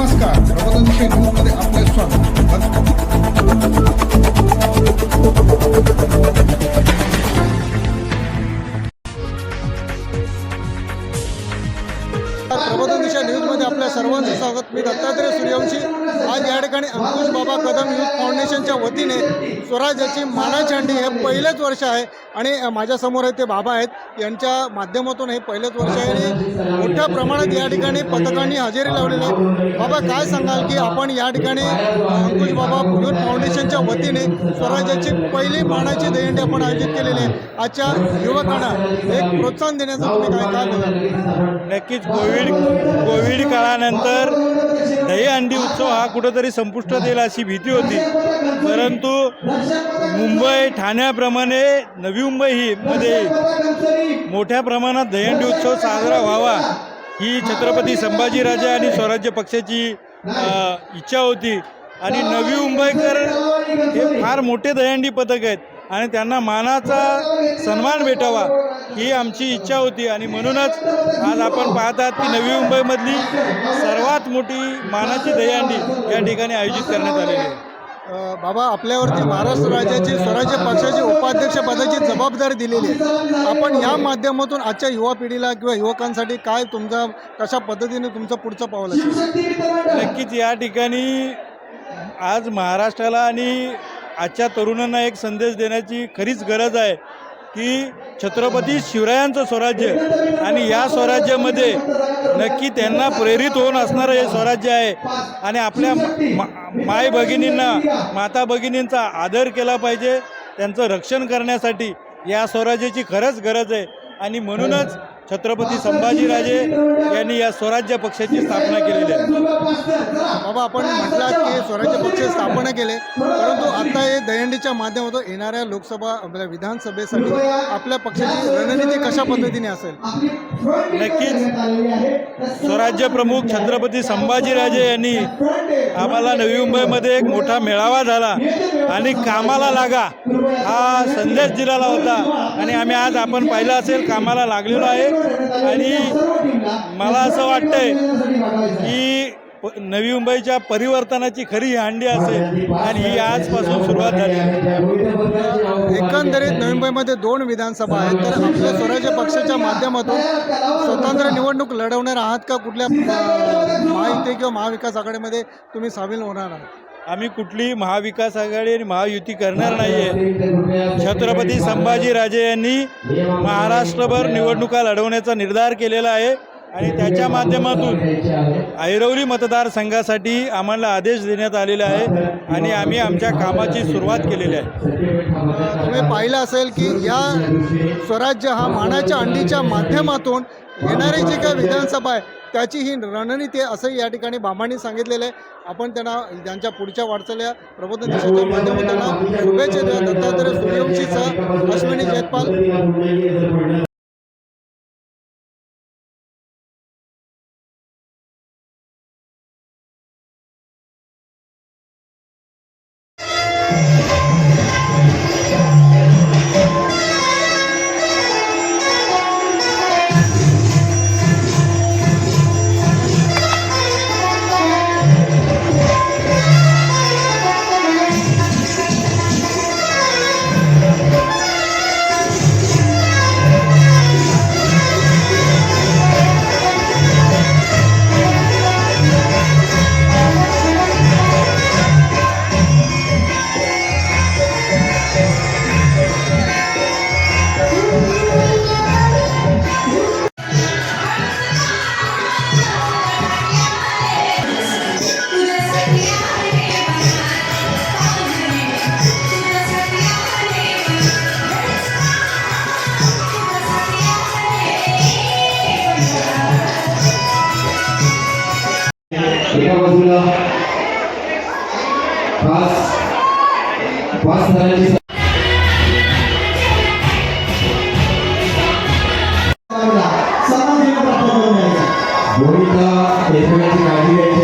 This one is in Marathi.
नमस्कार. प्रबोधन न्यूजमध्ये आपले स्वागत. न्यूजमध्ये आपल्या सर्वांचं स्वागत. मी दत्तात्रय सूर्यवंशी. आज या ठिकाणी अंकुश बाबा कदम यूथ फाउंडेशनच्या वतीने स्वराज्याची मानाची हे पहिलेच वर्ष आहे. आणि माझ्यासमोर हे ते बाबा आहेत. यांच्या माध्यमातून हे पहिलेच वर्ष आहे. आणि मोठ्या प्रमाणात या ठिकाणी पथकांनी हजेरी लावलेली आहे. बाबा काय सांगाल की आपण या ठिकाणी अंकुश बाबा फुलून फाउंडेशनच्या वतीने स्वराज्याची पहिली मानाची दहीहंडी आपण आयोजित केलेली आहे. आजच्या युवकांना एक प्रोत्साहन देण्याचं तुम्ही काय काय नक्कीच कोविड कोविड काळानंतर दहीहंडी उत्सव हा कुठंतरी संपुष्टात येईल अशी भीती होती. परंतु मुंबई ठाण्याप्रमाणे नवी मुंबई ही मध्ये मोठ्या प्रमाणात दहीहंडी उत्सव साजरा व्हावा ही छत्रपती संभाजीराजे आणि स्वराज्य पक्षाची इच्छा होती. आणि नवी मुंबईकर हे फार मोठे दहीहंडी पथक आहेत. आणि त्यांना मानाचा सन्मान भेटावा ही आमची इच्छा होती. आणि म्हणूनच आज आपण पाहतात की नवी मुंबईमधली सर्वात मोठी मानाची दहीहंडी या ठिकाणी आयोजित करण्यात आलेली आहे. बाबा आपल्यावरती महाराष्ट्र राज्याची स्वराज्य पक्षाची उपाध्यक्ष पदाची जबाबदारी दिलेली आहे. आपण या माध्यमातून आजच्या युवा पिढीला किंवा युवकांसाठी काय तुमचा कशा पद्धतीने तुमचं पुढचं पाऊल नक्कीच या ठिकाणी आज महाराष्ट्राला आणि आजच्या तरुणांना एक संदेश देण्याची खरीच गरज आहे की छत्रपती शिवरायांचं स्वराज्य आणि या स्वराज्यामध्ये नक्की त्यांना प्रेरित होऊन असणारं हे स्वराज्य आहे. आणि आपल्या मा- माय भगिनींना माता भगिनींचा आदर केला पाहिजे. त्यांचं रक्षण करण्यासाठी या स्वराज्याची खरंच गरज आहे. आणि म्हणूनच छत्रपती संभाजीराजे यांनी या स्वराज्य पक्षाची स्थापना केलेली आहे. बाबा आपण म्हटलात की स्वराज्य पक्ष स्थापना केले परंतु आता हे दहीहंडीच्या माध्यमातून येणाऱ्या लोकसभा आपल्या विधानसभेसाठी आपल्या पक्षाची रणनीती कशा पद्धतीने असेल? नक्कीच. स्वराज्य प्रमुख छत्रपती संभाजीराजे यांनी आम्हाला नवी मुंबईमध्ये एक मोठा मेळावा झाला आणि कामाला लागा हा संदेश दिलेला होता आणि आम्ही आज आपण पाहिलं असेल कामाला लागलेलो आहे. आणि मला असं वाटतंय की प- नवी मुंबईच्या परिवर्तनाची खरी ही हंडी असेल. आणि ही आजपासून सुरुवात झाली. एकंदरीत नवी मुंबईमध्ये दोन विधानसभा आहेत. तर आपल्या स्वराज्य पक्षाच्या माध्यमातून स्वतंत्र निवडणूक लढवणार आहात का कुठल्या महायुती किंवा महाविकास आघाडीमध्ये तुम्ही सामील होणार आहात? आम्ही कुठलीही महाविकास आघाडी आणि महायुती करणार नाही आहे छत्रपती संभाजीराजे यांनी महाराष्ट्रभर निवडणुका लढवण्याचा निर्धार केलेला आहे आणि त्याच्या माध्यमातून ऐरवली मतदारसंघासाठी आम्हाला आदेश देण्यात आलेला आहे आणि आम्ही आमच्या कामाची सुरुवात केलेली आहे. तुम्ही पाहिलं असेल की या स्वराज्य हा मानाच्या अंडीच्या माध्यमातून येणारी जी काही विधानसभा आहे त्याची ही रणनीती आहे असंही या ठिकाणी बाबांनी सांगितलेलं आहे. आपण त्यांना त्यांच्या पुढच्या वाटचाल्या प्रबोधन देशाच्या माध्यमातून त्यांना शुभेच्छा द्या दत्तात्रय सूर्यवंशीसह अश्विनी जयपाल. ఏకవసుల పాస్ పాస్ ధరణి గోవింద ఎటువంటి కాండిడేట్